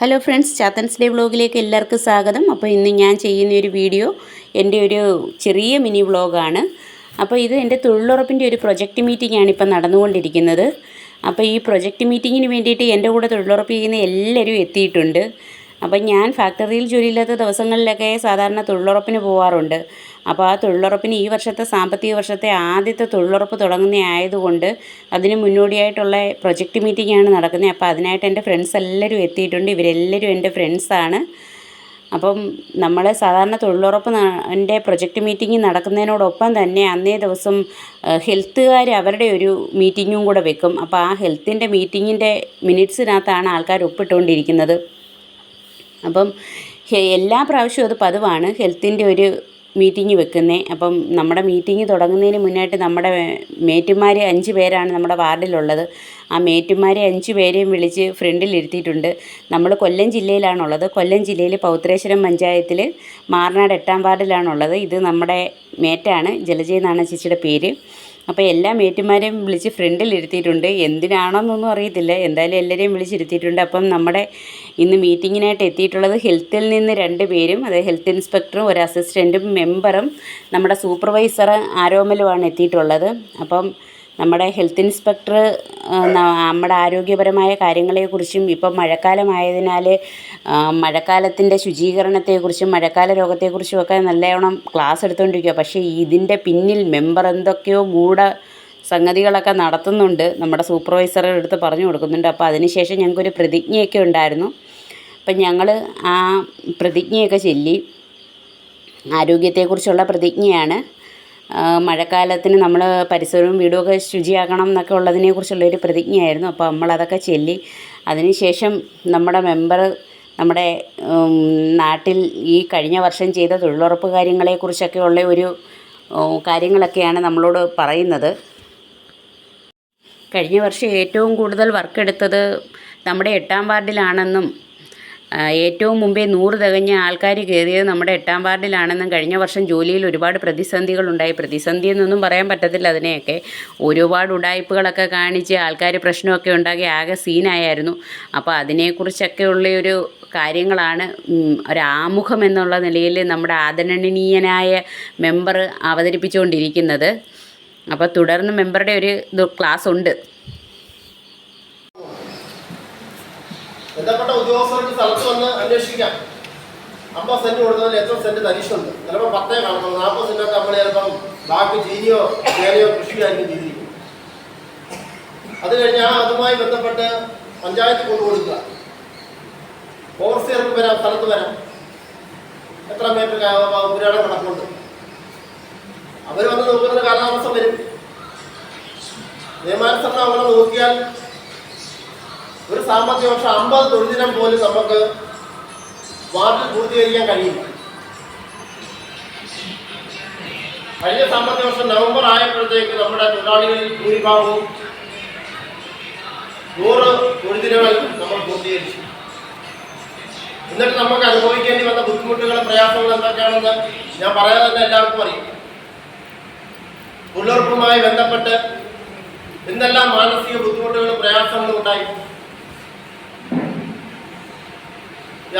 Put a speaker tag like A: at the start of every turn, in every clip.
A: Hello friends ചാത്തൻസ്ലേ വ്ളോഗിലേക്ക് എല്ലാവർക്കും സ്വാഗതം. അപ്പോൾ ഇന്ന് ഞാൻ ചെയ്യുന്ന ഒരു വീഡിയോ എന്റെ ഒരു ചെറിയ മിനി വ്ളോഗാണ് അപ്പോൾ ഇത് എന്റെ തൊഴിലുറപ്പിന്റെ ഒരു പ്രൊജക്റ്റ് മീറ്റിംഗ് ആണ് ഇപ്പം നടന്നുകൊണ്ടിരിക്കുന്നത്. അപ്പോൾ ഈ പ്രൊജക്റ്റ് മീറ്റിങ്ങിന് വേണ്ടിയിട്ട് എന്റെ കൂടെ തൊഴിലുറപ്പ് ചെയ്യുന്ന എല്ലാവരും എത്തിയിട്ടുണ്ട്. അപ്പം ഞാൻ ഫാക്ടറിയിൽ ജോലിയില്ലാത്ത ദിവസങ്ങളിലൊക്കെ സാധാരണ തൊഴിലുറപ്പിന് പോവാറുണ്ട്. അപ്പോൾ ആ തൊഴിലുറപ്പിന് ഈ വർഷത്തെ സാമ്പത്തിക വർഷത്തെ ആദ്യത്തെ തൊഴിലുറപ്പ് തുടങ്ങുന്ന ആയതുകൊണ്ട് അതിന് മുന്നോടിയായിട്ടുള്ള പ്രൊജക്റ്റ് മീറ്റിംഗ് ആണ് നടക്കുന്നത്. അപ്പോൾ അതിനായിട്ട് എന്റെ ഫ്രണ്ട്സ് എല്ലാവരും എത്തിയിട്ടുണ്ട്. ഇവരെല്ലാവരും എന്റെ ഫ്രണ്ട്സാണ് അപ്പം നമ്മൾ സാധാരണ തൊഴിലുറപ്പ് എന്റെ പ്രൊജക്റ്റ് മീറ്റിംഗ് നടക്കുന്നതിനോടൊപ്പം തന്നെ അന്നേ ദിവസം ഹെൽത്തുകാർ അവരുടെ ഒരു മീറ്റിങ്ങും കൂടെ വെക്കും. അപ്പോൾ ആ ഹെൽത്തിന്റെ മീറ്റിങ്ങിന്റെ മിനിറ്റ്സിനകത്താണ് ആൾക്കാർ ഒപ്പിട്ടുകൊണ്ടിരിക്കുന്നത്. അപ്പം എല്ലാ പ്രാവശ്യവും അത് പതിവാണ്. ഹെൽത്തിന്റെ ഒരു മീറ്റിംഗ് വെക്കുന്നത് അപ്പം നമ്മുടെ മീറ്റിംഗ് തുടങ്ങുന്നതിന് മുന്നായിട്ട് നമ്മുടെ മേറ്റുമാർ അഞ്ച് പേരാണ് നമ്മുടെ വാർഡിലുള്ളത്. ആ മേറ്റുമാരെ അഞ്ച് പേരെയും വിളിച്ച് ഫ്രണ്ടിലിരുത്തിയിട്ടുണ്ട് നമ്മൾ കൊല്ലം ജില്ലയിലാണുള്ളത്. കൊല്ലം ജില്ലയിൽ പൗത്രേശ്വരം പഞ്ചായത്തിൽ മാറനാട് എട്ടാം വാർഡിലാണുള്ളത്. ഇത് നമ്മുടെ മേറ്റാണ്. ജലജയെന്നാണ് ചേച്ചിയുടെ പേര്. അപ്പോൾ എല്ലാ മേറ്റുമാരെയും വിളിച്ച് ഫ്രണ്ടിൽ ഇരുത്തിയിട്ടുണ്ട് എന്തിനാണെന്നൊന്നും അറിയത്തില്ല. എന്തായാലും എല്ലാവരെയും വിളിച്ചിരുത്തിയിട്ടുണ്ട്. അപ്പം നമ്മുടെ ഇന്ന് മീറ്റിങ്ങിനായിട്ട് എത്തിയിട്ടുള്ളത് ഹെൽത്തിൽ നിന്ന് രണ്ട് പേരും അതായത് ഹെൽത്ത് ഇൻസ്പെക്ടറും ഒരു അസിസ്റ്റന്റും മെമ്പറും നമ്മുടെ സൂപ്പർവൈസർ ആരോമലുമാണ് എത്തിയിട്ടുള്ളത്. അപ്പം നമ്മുടെ ഹെൽത്ത് ഇൻസ്പെക്ടർ നമ്മുടെ ആരോഗ്യപരമായ കാര്യങ്ങളെക്കുറിച്ചും ഇപ്പം മഴക്കാലമായതിനാൽ മഴക്കാലത്തിന്റെ ശുചീകരണത്തെക്കുറിച്ചും മഴക്കാല രോഗത്തെക്കുറിച്ചും ഒക്കെ നല്ലവണ്ണം ക്ലാസ് എടുത്തുകൊണ്ടിരിക്കുക പക്ഷേ ഇതിന്റെ പിന്നിൽ മെമ്പർ എന്തൊക്കെയോ ഗൂഢ സംഗതികളൊക്കെ നടത്തുന്നുണ്ട്. നമ്മുടെ സൂപ്പർവൈസറുടെ അടുത്ത് പറഞ്ഞു കൊടുക്കുന്നുണ്ട്. അപ്പോൾ അതിനുശേഷം ഞങ്ങൾക്കൊരു പ്രതിജ്ഞയൊക്കെ ഉണ്ടായിരുന്നു. അപ്പം ഞങ്ങൾ ആ പ്രതിജ്ഞയൊക്കെ ചൊല്ലി. ആരോഗ്യത്തെക്കുറിച്ചുള്ള പ്രതിജ്ഞയാണ്. മഴക്കാലത്തിന് നമ്മൾ പരിസരവും വീടുമൊക്കെ ശുചിയാക്കണം എന്നൊക്കെ ഉള്ളതിനെക്കുറിച്ചുള്ളൊരു പ്രതിജ്ഞയായിരുന്നു. അപ്പോൾ നമ്മളതൊക്കെ ചൊല്ലി. അതിനുശേഷം നമ്മുടെ മെമ്പർ നമ്മുടെ നാട്ടിൽ ഈ കഴിഞ്ഞ വർഷം ചെയ്ത തൊഴിലുറപ്പ് കാര്യങ്ങളെക്കുറിച്ചൊക്കെ ഉള്ള ഒരു കാര്യങ്ങളൊക്കെയാണ് നമ്മളോട് പറയുന്നത്. കഴിഞ്ഞ വർഷം ഏറ്റവും കൂടുതൽ വർക്ക് എടുത്തത് നമ്മുടെ എട്ടാം വാർഡിലാണെന്നും ഏറ്റവും മുമ്പേ നൂറ് തികഞ്ഞ ആൾക്കാർ കയറിയത് നമ്മുടെ എട്ടാം വാർഡിലാണെന്നും കഴിഞ്ഞ വർഷം ജോലിയിൽ ഒരുപാട് പ്രതിസന്ധികളുണ്ടായി പ്രതിസന്ധി എന്നൊന്നും പറയാൻ പറ്റത്തില്ല അതിനെയൊക്കെ. ഒരുപാട് ഉടായ്പകളൊക്കെ കാണിച്ച് ആൾക്കാർ പ്രശ്നമൊക്കെ ഉണ്ടാക്കി ആകെ സീനായിരുന്നു അപ്പോൾ അതിനെക്കുറിച്ചൊക്കെ ഉള്ള ഒരു കാര്യങ്ങളാണ് ഒരാമുഖം എന്നുള്ള നിലയിൽ നമ്മുടെ ആദരണീയനായ മെമ്പർ അവതരിപ്പിച്ചുകൊണ്ടിരിക്കുന്നത്. അപ്പോൾ തുടർന്ന് മെമ്പറുടെ ഒരു ക്ലാസ് ഉണ്ട്.
B: ബന്ധപ്പെട്ട ഉദ്യോഗസ്ഥർക്ക് സ്ഥലത്ത് വന്ന് അന്വേഷിക്കാം. അമ്പത് സെന്റ് കൊടുക്കുന്നതിൽ എത്ര സെന്റ് തരിശുണ്ട് ചിലപ്പോൾ പത്തേ കാണുന്നു നാൽപ്പത് സെന്റൊക്കെ നമ്മൾ ചിലപ്പം ബാക്കി ചീനിയോ ചേനയോ കൃഷിയായിരിക്കും ചെയ്തിരിക്കും അത് കഴിഞ്ഞാൽ അതുമായി ബന്ധപ്പെട്ട് പഞ്ചായത്ത് കൊണ്ടു കൊടുക്കുക. ഓവർസിയർക്ക് വരാം സ്ഥലത്ത് വരാം. എത്ര മീറ്റർ പുരാണം കിടപ്പുണ്ട് അവർ വന്ന് നോക്കുന്നതിന് കാലാവസ്ഥ വരും. നിയമാനുസരണം അവിടെ നോക്കിയാൽ ഒരു സാമ്പത്തിക വർഷം അമ്പത് തൊഴിലിനം പോലും നമുക്ക് വാർഡിൽ പൂർത്തീകരിക്കാൻ കഴിയില്ല. കഴിഞ്ഞ സാമ്പത്തിക വർഷം നവംബർ ആയപ്പോഴത്തേക്ക് നമ്മുടെ തൊഴിലാളികളിൽ ഭൂരിഭാഗവും നൂറ് തൊഴിലിനങ്ങൾ നമ്മൾ പൂർത്തീകരിച്ചു. എന്നിട്ട് നമുക്ക് അനുഭവിക്കേണ്ടി വന്ന ബുദ്ധിമുട്ടുകളും പ്രയാസങ്ങളും എന്തൊക്കെയാണെന്ന് ഞാൻ പറയാതെ തന്നെ എല്ലാവർക്കും അറിയാം. തൊഴിലുറപ്പുമായി ബന്ധപ്പെട്ട് എന്തെല്ലാം മാനസിക ബുദ്ധിമുട്ടുകളും പ്രയാസങ്ങളും ഉണ്ടായി ഇത്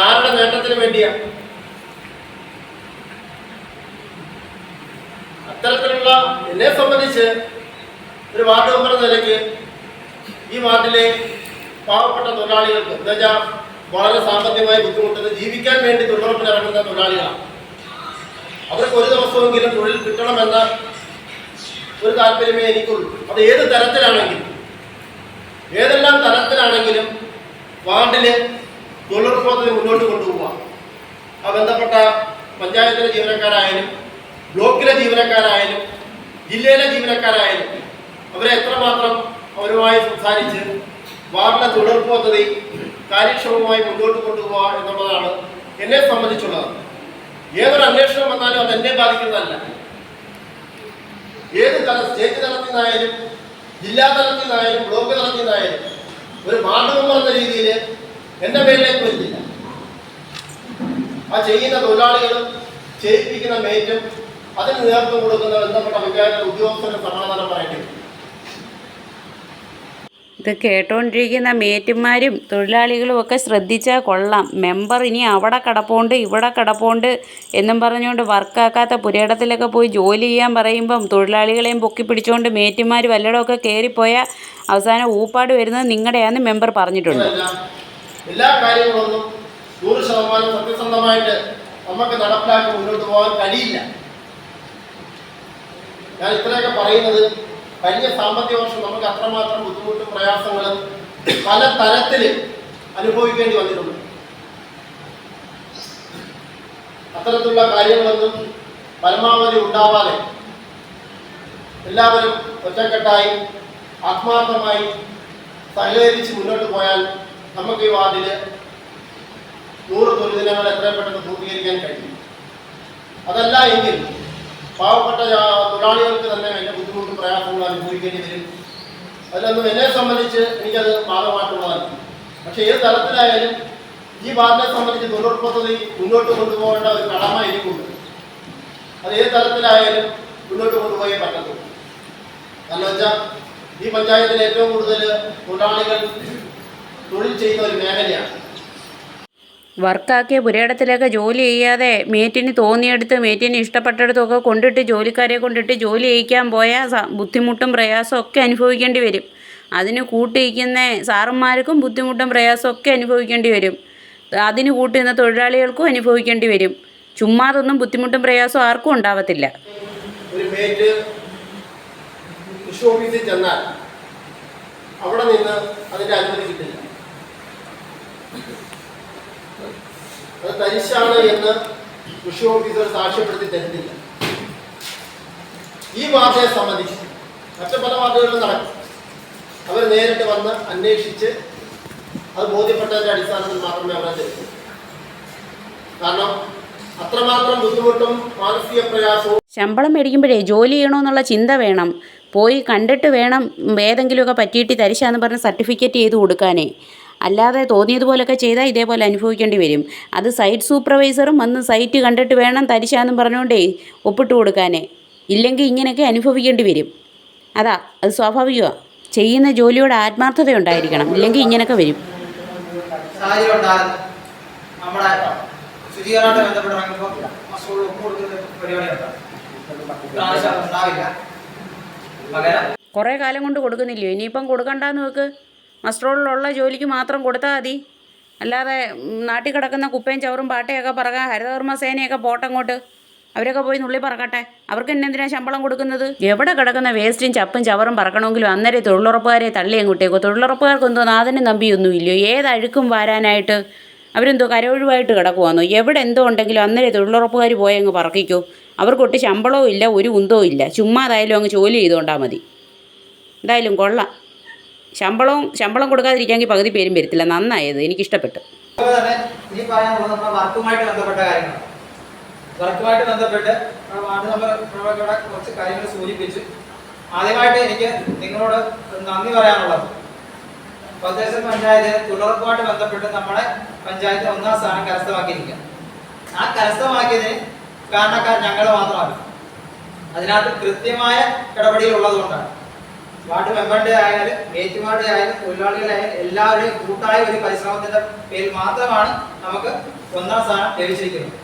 B: ആരുടെ നേട്ടത്തിന് വേണ്ടിയാ? അത്തരത്തിലുള്ള എന്നെ സംബന്ധിച്ച് ഒരു വാർഡ് മെമ്പർ എന്ന നിലയ്ക്ക് ഈ വാർഡിലെ പാവപ്പെട്ട തൊഴിലാളികൾക്ക് എന്നുവെച്ചാൽ വളരെ സാമ്പത്തികമായി ബുദ്ധിമുട്ടുന്ന ജീവിക്കാൻ വേണ്ടി തൊഴിലുറപ്പിൽ ഇറങ്ങുന്ന തൊഴിലാളികളാണ്. അവർക്ക് ഒരു ദിവസമെങ്കിലും തൊഴിൽ കിട്ടണമെന്ന ഒരു താല്പര്യമേ എനിക്കുള്ളൂ. അത് ഏത് തരത്തിലാണെങ്കിലും ഏതെല്ലാം തരത്തിലാണെങ്കിലും വാർഡിൽ തൊഴിലുറപ്പ് മുന്നോട്ട് കൊണ്ടുപോകാം ആ ബന്ധപ്പെട്ട പഞ്ചായത്തിലെ ജീവനക്കാരായാലും ബ്ലോക്കിലെ ജീവനക്കാരായാലും ജില്ലയിലെ ജീവനക്കാരായാലും അവരെ എത്രമാത്രം അവരുമായി സംസാരിച്ച് വാർഡിലെ തൊഴിലുറപ്പ് പദ്ധതി കാര്യക്ഷമമായി മുന്നോട്ട് കൊണ്ടുപോകുക എന്നുള്ളതാണ് എന്നെ സംബന്ധിച്ചുള്ളത്. ഏതൊരു അന്വേഷണം വന്നാലും അത് എന്നെ ബാധിക്കുന്നതല്ല. ഏത് തല സ്റ്റേറ്റ് തലത്തിൽ നിന്നായാലും ജില്ലാ തലത്തിൽ നിന്നായാലും ബ്ലോക്ക് തലത്തിൽ നിന്നായാലും ഒരു വാർഡ് മെമ്പർ എന്ന രീതിയിൽ എന്റെ പേരിലേക്ക് വരുന്നില്ല. ആ ചെയ്യുന്ന തൊഴിലാളികളും ചെയ്യിപ്പിക്കുന്ന മേറ്റും അതിന് നേതൃത്വം കൊടുക്കുന്ന ബന്ധപ്പെട്ട പഞ്ചായത്ത് ഉദ്യോഗസ്ഥരുടെ സമാധാനം പറയേണ്ടി.
A: ഇത് കേട്ടോണ്ടിരിക്കുന്ന മേറ്റുമാരും തൊഴിലാളികളും ഒക്കെ ശ്രദ്ധിച്ചാൽ കൊള്ളാം. മെമ്പർ ഇനി അവിടെ കിടപ്പുണ്ട് ഇവിടെ കിടപ്പുണ്ട് എന്നും പറഞ്ഞുകൊണ്ട് വർക്കാക്കാത്ത പുരയിടത്തിലൊക്കെ പോയി ജോലി ചെയ്യാൻ പറയുമ്പം തൊഴിലാളികളെയും പൊക്കി പിടിച്ചുകൊണ്ട് മേറ്റുമാർ വല്ലയിടമൊക്കെ കയറിപ്പോയാൽ അവസാനം ഊപ്പാട് വരുന്നത് നിങ്ങളുടെയാന്ന് മെമ്പർ പറഞ്ഞിട്ടുണ്ട്.
B: എല്ലാം കാര്യങ്ങളൊന്നും നൂറ് ശതമാനം സത്യസന്ധമായിട്ട് നമുക്ക് നടപ്പിലാക്കി മുന്നോട്ട് പോകാൻ കഴിയില്ല. ഞാൻ ഇത്രയൊക്കെ പറയുന്നത് കഴിഞ്ഞ സാമ്പത്തിക വർഷം നമുക്ക് അത്രമാത്രം ബുദ്ധിമുട്ടും പ്രയാസങ്ങളും പല തരത്തിൽ അനുഭവിക്കേണ്ടി വന്നിട്ടുണ്ട്. അത്തരത്തിലുള്ള കാര്യങ്ങളൊന്നും പരമാവധി ഉണ്ടാവാതെ എല്ലാവരും ഒറ്റക്കെട്ടായി ആത്മാർത്ഥമായി സഹകരിച്ച് മുന്നോട്ട് പോയാൽ നമുക്ക് ഈ വാർഡിൽ നൂറ് തൊഴിലിനങ്ങൾ എത്രയും പെട്ടെന്ന് പൂർത്തീകരിക്കാൻ കഴിയും. അതല്ല എങ്കിൽ പാവപ്പെട്ട തൊഴിലാളികൾക്ക് തന്നെ അതിന്റെ ബുദ്ധിമുട്ടും പ്രയാസങ്ങളും അനുഭവിക്കേണ്ടി വരും. അതിലൊന്നും എന്നെ സംബന്ധിച്ച് എനിക്കത് ഭാഗമായിട്ടുള്ളതല്ല പക്ഷേ ഏത് തരത്തിലായാലും ഈ വാർഡിനെ സംബന്ധിച്ച് തൊഴിലുറപ്പ് പദ്ധതി മുന്നോട്ട് കൊണ്ടുപോകേണ്ട ഒരു കടമ എനിക്കുണ്ട് അത് ഏത് തരത്തിലായാലും മുന്നോട്ട് കൊണ്ടുപോയേ പറ്റത്തുള്ളൂ. കാരണം വെച്ചാൽ ഈ പഞ്ചായത്തിൽ ഏറ്റവും കൂടുതൽ തൊഴിലാളികൾ തൊഴിൽ ചെയ്യുന്ന ഒരു മേഖലയാണ്.
A: വർക്കാക്കിയ പുരയിടത്തിലൊക്കെ ജോലി ചെയ്യാതെ മേറ്റിന് തോന്നിയെടുത്ത് മേറ്റിന് ഇഷ്ടപ്പെട്ടിടത്തൊക്കെ കൊണ്ടിട്ട് ജോലിക്കാരെ കൊണ്ടിട്ട് ജോലി ചെയ്യിക്കാൻ പോയാൽ ബുദ്ധിമുട്ടും പ്രയാസവും ഒക്കെ അനുഭവിക്കേണ്ടി വരും. അതിന് കൂട്ടിയിരിക്കുന്ന സാറന്മാർക്കും ബുദ്ധിമുട്ടും പ്രയാസവും ഒക്കെ അനുഭവിക്കേണ്ടി വരും. അതിന് കൂട്ടുന്ന തൊഴിലാളികൾക്കും അനുഭവിക്കേണ്ടി വരും. ചുമ്മാതൊന്നും ബുദ്ധിമുട്ടും പ്രയാസവും ആർക്കും ഉണ്ടാവത്തില്ല.
B: ഒരു മേറ്റ് കൃഷി ഓഫീസിൽ ചെന്നാൽ അവിടെ നിന്ന് അതിന്റെ അനുമതി കിട്ടില്ല അത് തരിശാണ് എന്ന് കൃഷി ഓഫീസർ സാക്ഷ്യപ്പെടുത്തി തരുന്നില്ല. ഈ വാർത്തയെ സംബന്ധിച്ച് മറ്റു പല വാർത്തകളിലും നടക്കും. അവർ നേരിട്ട് വന്ന് അന്വേഷിച്ച് അത് ബോധ്യപ്പെട്ടതിന്റെ അടിസ്ഥാനത്തിൽ മാത്രമേ അവരെ തരൂ. കാരണം അത്രമാത്രം ബുദ്ധിമുട്ടും മാനസിക പ്രയാസവും
A: ശമ്പളം മേടിക്കുമ്പോഴേ ജോലി ചെയ്യണമെന്നുള്ള ചിന്ത വേണം. പോയി കണ്ടിട്ട് വേണം ഏതെങ്കിലുമൊക്കെ പറ്റിയിട്ട് തരിശാന്ന് പറഞ്ഞ് സർട്ടിഫിക്കറ്റ് ചെയ്ത് കൊടുക്കാനേ. അല്ലാതെ തോന്നിയതുപോലൊക്കെ ചെയ്താൽ ഇതേപോലെ അനുഭവിക്കേണ്ടി വരും. അത് സൈറ്റ് സൂപ്പർവൈസറും വന്ന് സൈറ്റ് കണ്ടിട്ട് വേണം തരിശാന്നും പറഞ്ഞുകൊണ്ടേ ഒപ്പിട്ട് കൊടുക്കാനേ. ഇല്ലെങ്കിൽ ഇങ്ങനെയൊക്കെ അനുഭവിക്കേണ്ടി വരും. അതാ അത് സ്വാഭാവികമാണ് ചെയ്യുന്ന ജോലിയോട് ആത്മാർത്ഥത ഉണ്ടായിരിക്കണം ഇല്ലെങ്കിൽ ഇങ്ങനെയൊക്കെ വരും.
C: നമ്മുടെ ശുചീകരണമായിട്ട് ബന്ധപ്പെട്ട് ഇറങ്ങുമ്പോൾ മസ്കൂളിൽ ഒപ്പ് കൊടുക്കുന്ന പരിപാടി ഉണ്ടാവില്ല. പകരം
A: കുറേ കാലം കൊണ്ട് കൊടുക്കുന്നില്ലയോ? ഇനിയിപ്പം കൊടുക്കണ്ടെന്ന് വെക്ക് മസ്ട്രോളിലുള്ള ജോലിക്ക് മാത്രം കൊടുത്താൽ മതി. അല്ലാതെ നാട്ടിൽ കിടക്കുന്ന കുപ്പയും ചവറും പാട്ടയൊക്കെ പറക്കാൻ ഹരിതകർമ്മ സേനയൊക്കെ പോട്ടങ്ങോട്ട്. അവരൊക്കെ പോയി നുള്ളി പറക്കട്ടെ. അവർക്ക് എന്നെ എന്തിനാ ശമ്പളം കൊടുക്കുന്നത്? എവിടെ കിടക്കുന്ന വേസ്റ്റും ചപ്പും ചവറും പറക്കണമെങ്കിലും അന്നേരം തൊഴിലുറപ്പുകാരെ തള്ളി അങ്ങോട്ടേക്കോ തൊഴിലുറപ്പുകാർക്ക് എന്തോ നാഥനും നമ്പിയൊന്നും ഇല്ലയോ? ഏത് അഴുക്കും വാരാനായിട്ട് അവരെന്തോ കരൊഴിവായിട്ട് കിടക്കുവാന്നോ? എവിടെ എന്തോ ഉണ്ടെങ്കിലും അന്നേരം തൊഴിലുറപ്പുകാർ പോയി അങ്ങ് പറക്കിക്കോ. അവർക്കൊട്ട് ശമ്പളവും ഇല്ല ഒരു ഉന്തവും ഇല്ല. ചുമ്മാതായാലും അങ്ങ് ജോലി ചെയ്തുകൊണ്ടാൽ മതി. എന്തായാലും കൊള്ളാം. ശമ്പളവും ശമ്പളം കൊടുക്കാതിരിക്കാമെങ്കിൽ പകുതി പേരും വരത്തില്ല. നന്നായത് എനിക്കിഷ്ടപ്പെട്ടു.
C: ഇനി പറയാനുള്ളത് നമ്മുടെ വർക്കുമായിട്ട് ബന്ധപ്പെട്ട കാര്യങ്ങൾ വർക്കുമായിട്ട് ബന്ധപ്പെട്ട് വാർഡ് നമ്പർ പ്രവർത്തകരുടെ കുറച്ച് കാര്യങ്ങൾ സൂചിപ്പിച്ചു. ആദ്യമായിട്ട് എനിക്ക് നിങ്ങളോട് നന്ദി പറയാനുള്ളത്. പ്രദേശ പഞ്ചായത്ത് തുടർപ്പുമായിട്ട് ബന്ധപ്പെട്ട് നമ്മുടെ പഞ്ചായത്ത് ഒന്നാം സ്ഥാനം കരസ്ഥമാക്കിയിരിക്കുക. ആ കരസ്ഥമാക്കിയതിന് കാരണക്കാർ ഞങ്ങൾ മാത്രമല്ല അതിനകത്ത് കൃത്യമായ ഇടപെടൽ ഉള്ളതുകൊണ്ടാണ്. വാർഡ് മെമ്പറുടെ ആയാലും ഏറ്റുമാരുടെ ആയാലും തൊഴിലാളികളായാലും എല്ലാവരുടെയും കൂട്ടായ ഒരു പരിശ്രമത്തിന്റെ പേരിൽ മാത്രമാണ് നമുക്ക് ഒന്നാം സ്ഥാനം ലഭിച്ചിരിക്കുന്നത്.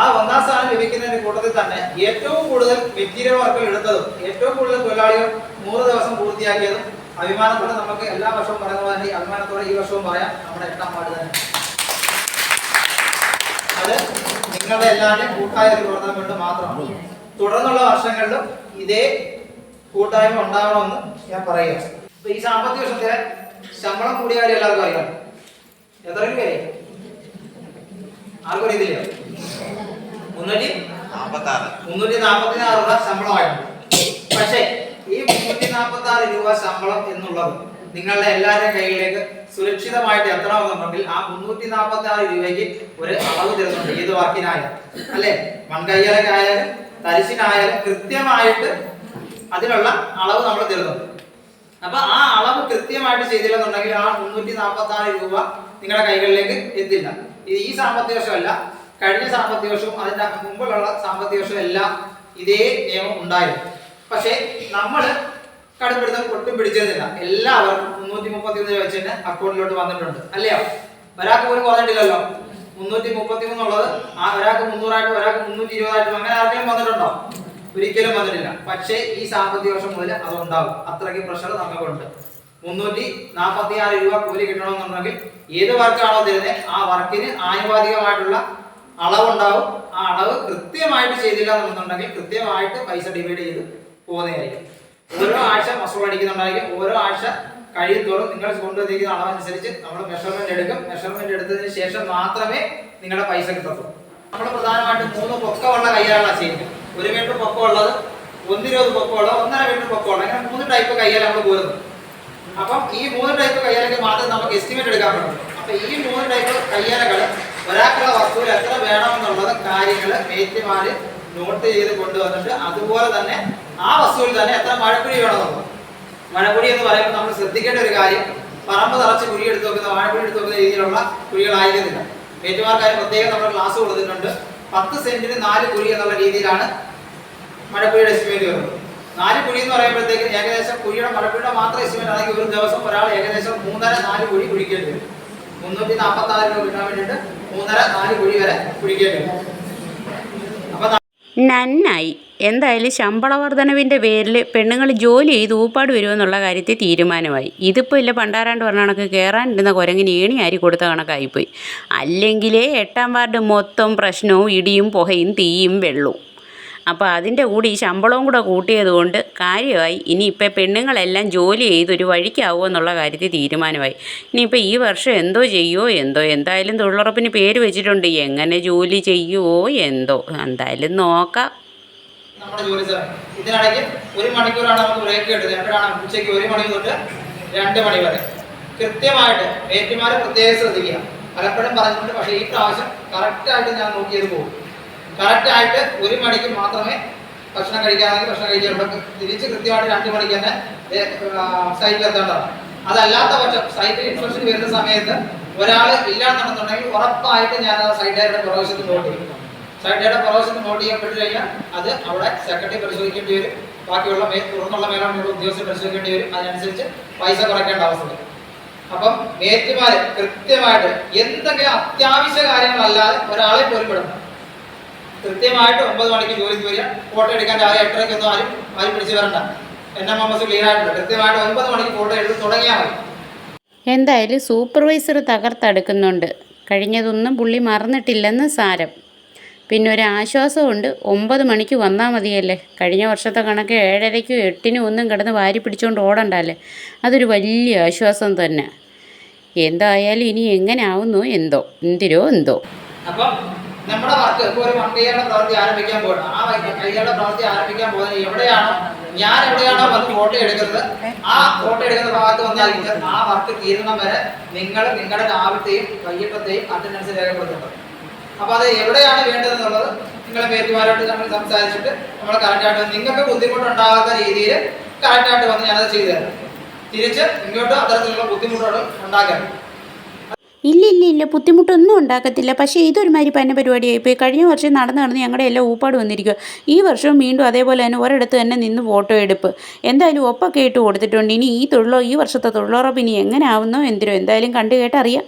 C: ആ ഒന്നാം സ്ഥാനം ലഭിക്കുന്നതിന്റെ കൂട്ടത്തിൽ തന്നെ ഏറ്റവും കൂടുതൽ മെറ്റീരിയൽ വർക്കുകൾ എടുത്തതും ഏറ്റവും കൂടുതൽ തൊഴിലാളികൾ നൂറ് ദിവസം പൂർത്തിയാക്കിയതും അഭിമാനത്തോടെ നമുക്ക് എല്ലാ വർഷവും പറയുന്ന പോലെ അഭിമാനത്തോടെ ഈ വർഷവും പറയാം നമ്മുടെ എട്ടാം വാർഡ് തന്നെ. അത് നിങ്ങളുടെ എല്ലാവരുടെയും കൂട്ടായ ഒരു പ്രവർത്തനം കൊണ്ട് മാത്രമാണ്. തുടർന്നുള്ള വർഷങ്ങളിലും ഇതേ കൂട്ടായ്മ ഉണ്ടാകണമെന്ന് ഞാൻ പറയുക അപ്പൊ ഈ സാമ്പത്തിക വർഷത്തിലെ ശമ്പളം കൂടിയ കാര്യം എല്ലാവർക്കും അറിയാം. എത്ര രൂപയായി ആർക്കും അറിയത്തില്ല. മുന്നൂറ്റി മുന്നൂറ്റി നാൽപ്പത്തി ആറ് രൂപ ശമ്പളമായിട്ടുണ്ട് പക്ഷേ ഈ മുന്നൂറ്റി നാൽപ്പത്തി ആറ് രൂപ ശമ്പളം എന്നുള്ളത് നിങ്ങളുടെ എല്ലാവരുടെയും കയ്യിലേക്ക് സുരക്ഷിതമായിട്ട് എത്തണമെന്നുണ്ടെങ്കിൽ ആ മുന്നൂറ്റി നാൽപ്പത്തി ആറ് രൂപയ്ക്ക് ഒരു അളവ് തരുന്നുണ്ട്. ഏത് വർക്കിനായാലും അല്ലെ? മൺകയ്യലക്കായാലും തരിശിനായാലും കൃത്യമായിട്ട് അതിനുള്ള അളവ് നമ്മൾ തരുന്നു. അപ്പൊ ആ അളവ് കൃത്യമായിട്ട് ചെയ്തില്ലെന്നുണ്ടെങ്കിൽ ആ മുന്നൂറ്റി നാൽപ്പത്തി ആറ് രൂപ നിങ്ങളുടെ കൈകളിലേക്ക് എത്തില്ല. ഇത് ഈ സാമ്പത്തിക വർഷമല്ല. കഴിഞ്ഞ സാമ്പത്തിക വർഷവും അതിന്റെ മുമ്പിലുള്ള സാമ്പത്തിക വർഷവും എല്ലാം ഇതേ നിയമം ഉണ്ടായിരുന്നു പക്ഷേ നമ്മൾ കടുപ്പിടുത്തം ഒട്ടും പിടിച്ചിരുന്നില്ല. എല്ലാവർക്കും മുന്നൂറ്റി മുപ്പത്തി ഒന്ന് രൂപ വെച്ചിട്ട് അക്കൗണ്ടിലോട്ട് വന്നിട്ടുണ്ട്. അല്ലയോ? ഒരാൾക്ക് പോലും കുറഞ്ഞിട്ടില്ലല്ലോ മുന്നൂറ്റി മുപ്പത്തി മൂന്നുള്ളത് ആ ഒരാൾക്ക് മുന്നൂറായിട്ടും ഒരാൾക്ക് മുന്നൂറ്റി ഇരുപതായിട്ടും അങ്ങനെ ആർക്കെങ്കിലും വന്നിട്ടുണ്ടോ? ഒരിക്കലും വന്നിട്ടില്ല. പക്ഷേ ഈ സാമ്പത്തിക വർഷം മുതൽ അതുണ്ടാവും. അത്രയ്ക്ക് പ്രഷർ നമുക്കുണ്ട്. മുന്നൂറ്റി നാൽപ്പത്തി ആറ് രൂപ കൂലി കിട്ടണമെന്നുണ്ടെങ്കിൽ ഏത് വർക്കാണോ തരുന്നത് ആ വർക്കിന് ആനുപാതികമായിട്ടുള്ള അളവുണ്ടാവും. ആ അളവ് കൃത്യമായിട്ട് ചെയ്തില്ല എന്നുണ്ടെങ്കിൽ കൃത്യമായിട്ട് പൈസ ഡിവൈഡ് ചെയ്ത് പോകുന്നതായിരിക്കും. ഓരോ ആഴ്ച മസൂൾ അടിക്കുന്നുണ്ടായിരിക്കും. ഓരോ ആഴ്ച കഴിയുന്തോറും നിങ്ങൾ കൊണ്ടുവന്നിരിക്കുന്ന അളവനുസരിച്ച് നമ്മൾ മെഷർമെന്റ് എടുക്കും. മെഷർമെന്റ് എടുത്തതിന് ശേഷം മാത്രമേ നിങ്ങളുടെ പൈസ കിട്ടത്തുള്ളൂ. നമ്മൾ പ്രധാനമായിട്ടും മൂന്ന് പൊക്കമുള്ള കൈയാളാണ് ചെയ്യുന്നത്. ഒരു മീറ്റർ പൊക്കമുള്ളത് ഒന്നിരുപത് പൊക്കമുള്ളത് ഒന്നര മീറ്റർ പൊക്കമുള്ളത് അങ്ങനെ മൂന്ന് ടൈപ്പ് കയ്യാൽ നമ്മൾ പോരുന്നത് അപ്പം ഈ മൂന്ന് ടൈപ്പ് കയ്യാലൊക്കെ മാത്രം നമുക്ക് എസ്റ്റിമേറ്റ് എടുക്കാൻ പറ്റും. അപ്പൊ ഈ മൂന്ന് ടൈപ്പ് കയ്യാലകൾ ഒരാൾക്കുള്ള വസ്തുവിൽ എത്ര വേണമെന്നുള്ളത് കാര്യങ്ങൾ മേറ്റുമാര് നോട്ട് ചെയ്ത് കൊണ്ടുവന്നിട്ട് അതുപോലെ തന്നെ ആ വസ്തുവിൽ തന്നെ എത്ര മഴക്കുഴി വേണമെന്നുള്ളത് മഴക്കുഴി എന്ന് പറയുമ്പോൾ നമ്മൾ ശ്രദ്ധിക്കേണ്ട ഒരു കാര്യം പറമ്പ് തറച്ച് കുഴി എടുത്ത് വെക്കുന്ന വാഴക്കുഴി എടുത്ത് വെക്കുന്ന രീതിയിലുള്ള കുഴികളായിരിക്കുന്നില്ല മേറ്റുമാർക്കാരും പ്രത്യേകം നമ്മൾ ക്ലാസ് കൊടുത്തിട്ടുണ്ട്. പത്ത് സെന്റിന് നാല് കുഴി എന്നുള്ള രീതിയിലാണ് മഴക്കുഴിയുടെ എസ്റ്റിമേറ്റ് വരുന്നത് നാല് കുഴി എന്ന് പറയുമ്പോഴത്തേക്ക് ഏകദേശം കുഴിയുടെ മഴക്കുഴിയുടെ മാത്രം എസ്റ്റിമേറ്റ് ആണെങ്കിൽ ഒരു ദിവസം ഒരാൾ ഏകദേശം മൂന്നര നാല് കുഴി കുഴിക്കേണ്ടി വരും. മുന്നൂറ്റി നാൽപ്പത്തി ആറ് രൂപ കിട്ടാൻ വേണ്ടിയിട്ട് മൂന്നര നാല് കുഴി വരെ കുഴിക്കേണ്ടി വരും.
A: നന്നായി. എന്തായാലും ശമ്പള വർധനവിന്റെ പേരിൽ പെണ്ണുങ്ങൾ ജോലി ചെയ്ത് ഊപ്പാട് വരുമെന്നുള്ള കാര്യത്തിൽ തീരുമാനമായി. ഇതിപ്പോൾ ഇല്ല പണ്ടാരാണ്ട് പറഞ്ഞ കണക്ക് കയറാനിരുന്ന കുരങ്ങിന് ഏണി ആരി കൊടുത്ത കണക്കായിപ്പോയി. അല്ലെങ്കിലേ എട്ടാം വാർഡ് മൊത്തം പ്രശ്നവും ഇടിയും പുകയും തീയും വെള്ളവും. അപ്പോൾ അതിന്റെ കൂടെ ഈ ശമ്പളവും കൂടെ കൂട്ടിയത് കൊണ്ട് കാര്യമായി ഇനിയിപ്പോൾ പെണ്ണുങ്ങളെല്ലാം ജോലി ചെയ്ത് ഒരു വഴിക്കാവുമോ എന്നുള്ള കാര്യത്തിൽ തീരുമാനമായി. ഇനിയിപ്പോൾ ഈ വർഷം എന്തോ ചെയ്യുമോ എന്തോ? എന്തായാലും തൊഴിലുറപ്പിന് പേര് വെച്ചിട്ടുണ്ട്. എങ്ങനെ ജോലി ചെയ്യുമോ എന്തോ? എന്തായാലും നോക്കാം.
C: ഒരു മണിക്കൂറാണ് നമുക്ക് ബ്രേക്ക് കിട്ടുന്നത് ഉച്ചയ്ക്ക് ഒരു മണി തൊട്ട് രണ്ട് മണി വരെ. കൃത്യമായിട്ട് ഏറ്റുമാരെ പ്രത്യേകം ശ്രദ്ധിക്കുക. പലപ്പോഴും പറഞ്ഞിട്ടുണ്ട് പക്ഷേ ഈ പ്രാവശ്യം കറക്റ്റായിട്ട് ഞാൻ നോക്കിയത് പോകും കറക്റ്റ് ആയിട്ട് ഒരു മണിക്ക് മാത്രമേ ഭക്ഷണം കഴിക്കാമെങ്കിൽ ഭക്ഷണം കഴിക്കാറുണ്ട് തിരിച്ച് കൃത്യമായിട്ട് രണ്ട് മണിക്ക് തന്നെ സൈറ്റിൽ എത്തേണ്ടതാണ്. അതല്ലാത്ത പക്ഷം സൈറ്റിൽ ഇൻഫെക്ഷൻ വരുന്ന സമയത്ത് ഒരാൾ ഇല്ലാന്നുണ്ടെന്നുണ്ടെങ്കിൽ ഉറപ്പായിട്ട് ഞാൻ ആ സൈറ്റുകാരുടെ പ്രവേശത്തിൽ നോട്ട് ചെയ്യും. സൈഡയുടെ പ്രവേശനം നോട്ട് ചെയ്യപ്പെട്ട് കഴിഞ്ഞാൽ അത് അവിടെ സെക്രട്ടറി പരിശോധിക്കേണ്ടി വരും. ബാക്കിയുള്ള മേ തുറന്നുള്ള മേലോട്ടുള്ള ഉദ്യോഗസ്ഥർ പരിശോധിക്കേണ്ടി വരും. അതിനനുസരിച്ച് പൈസ കുറയ്ക്കേണ്ട അവസ്ഥ. വരും അപ്പം മേറ്റുമാർ കൃത്യമായിട്ട് എന്തെങ്കിലും അത്യാവശ്യ കാര്യങ്ങളല്ലാതെ ഒരാളെ വിടണം കൃത്യമായിട്ട് ഒമ്പത് മണിക്ക് ജോലിക്ക് വരിക. ഫോട്ടോ എടുക്കാൻ രാവിലെ എട്ടരയ്ക്കൊന്നും ആരും ആരും പിടിച്ചു വരണ്ട. N M M S clear ആയിട്ടുണ്ട്. കൃത്യമായിട്ട് ഒമ്പത് മണിക്ക് ഫോട്ടോ എടുത്ത് തുടങ്ങിയാൽ മതി.
A: എന്തായാലും സൂപ്പർവൈസർ തകർത്തെടുക്കുന്നുണ്ട്. കഴിഞ്ഞതൊന്നും പുള്ളി മറന്നിട്ടില്ലെന്ന് സാരം. പിന്നെ ഒരു ആശ്വാസമുണ്ട്. ഒമ്പത് മണിക്ക് വന്നാൽ മതിയല്ലേ? കഴിഞ്ഞ വർഷത്തെ കണക്ക് ഏഴരയ്ക്കും എട്ടിനും ഒന്നും കിടന്ന് വാരി പിടിച്ചുകൊണ്ട് ഓടണ്ടല്ലേ? അതൊരു വലിയ ആശ്വാസം തന്നെ. എന്തായാലും ഇനി എങ്ങനെ ആവുന്നു എന്തോ? എന്തിരോ എന്തോ.
C: അപ്പം നമ്മുടെ വർക്ക് ഇപ്പോൾ ഒരു വണ്ടിയുടെ പ്രവൃത്തി ആരംഭിക്കാൻ പോകണം ആ കൈകളുടെ പ്രവൃത്തി ആരംഭിക്കാൻ പോകുന്നത് എവിടെയാണോ ഞാൻ എവിടെയാണോ വന്ന് ഫോട്ടോ എടുക്കുന്നത് ആ ഫോട്ടോ എടുക്കുന്ന ഭാഗത്ത് വന്നാൽ ആ വർക്ക് തീരുന്ന വരെ നിങ്ങൾ നിങ്ങളുടെ ലാഭത്തെയും വൈകിട്ടത്തെയും അറ്റൻഡൻസ് രേഖപ്പെടുത്തുന്നത് അപ്പൊ അത് എവിടെയാണ് വേണ്ടതെന്നുള്ളത് നിങ്ങളെ പേരുമാരായിട്ട് നമ്മൾ സംസാരിച്ചിട്ട് നമ്മൾ കറക്റ്റായിട്ട് നിങ്ങൾക്ക് ബുദ്ധിമുട്ടുണ്ടാകാത്ത രീതിയിൽ കറക്റ്റായിട്ട് വന്ന് ഞാനത് ചെയ്തു തരാം. തിരിച്ച് ഇങ്ങോട്ട് അത്തരത്തിലുള്ള ബുദ്ധിമുട്ടുകൾ ഉണ്ടാക്കരുത്.
A: ഇല്ല ഇല്ല ഇല്ല ബുദ്ധിമുട്ടൊന്നും ഉണ്ടാക്കത്തില്ല. പക്ഷേ ഇതൊരുമാതിരി പന്ന പരിപാടിയായിപ്പോയി കഴിഞ്ഞ വർഷം നടന്നു നടന്ന് ഞങ്ങളുടെ എല്ലാം ഊപ്പാട് വന്നിരിക്കുക ഈ വർഷവും വീണ്ടും അതേപോലെ തന്നെ ഒരിടത്ത് തന്നെ നിന്ന് ഫോട്ടോ എടുപ്പ്. എന്തായാലും ഒപ്പൊക്കെ ഇട്ട് കൊടുത്തിട്ടുണ്ട്. ഇനി ഈ തൊഴിലോ ഈ വർഷത്തെ തൊഴിലുറപ്പ് ഇനി എങ്ങനെ ആവുന്നോ എന്തിനോ? എന്തായാലും കണ്ടു കേട്ടറിയാം.